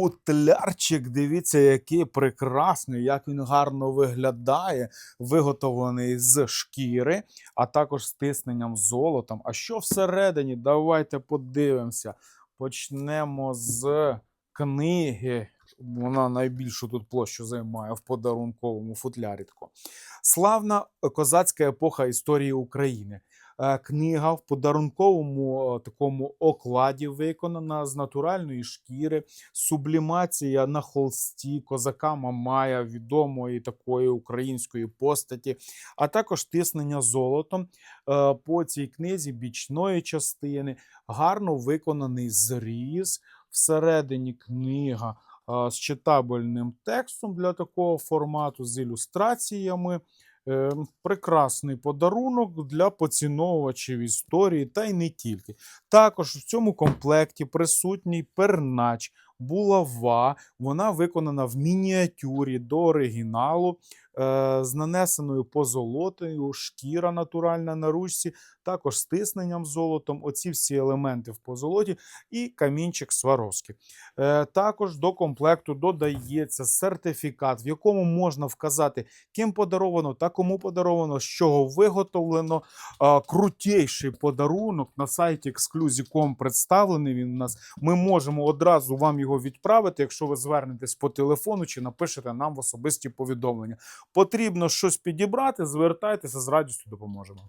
Футлярчик, дивіться, який прекрасний, як він гарно виглядає, виготовлений з шкіри, а також з тисненням золотом. А що всередині? Давайте подивимося. Почнемо з книги. Вона найбільшу тут площу займає в подарунковому футлярі. Славна козацька епоха історії України. Е, Книга в подарунковому е, такому окладі виконана з натуральної шкіри, сублімація на холсті козака Мамая, відомої такої української постаті, а також тиснення золотом е, по цій книзі бічної частини, гарно виконаний зріз. Всередині книга з читабельним текстом для такого формату, з ілюстраціями. Е, Прекрасний подарунок для поціновувачів історії, та й не тільки. Також в цьому комплекті присутній пернач, булава. Вона виконана в мініатюрі до оригіналу, з нанесеною позолотою, шкіра натуральна на ручці, також з тисненням золотом. Оці всі елементи в позолоті і камінчик Сваровський. Е, Також до комплекту додається сертифікат, в якому можна вказати, ким подаровано та кому подаровано, з чого виготовлено. А, Крутейший подарунок на сайті Exclusive.com представлений він у нас. Ми можемо одразу вам його відправити, якщо ви звернетесь по телефону чи напишете нам в особисті повідомлення. Потрібно щось підібрати, звертайтеся з радістю допоможемо.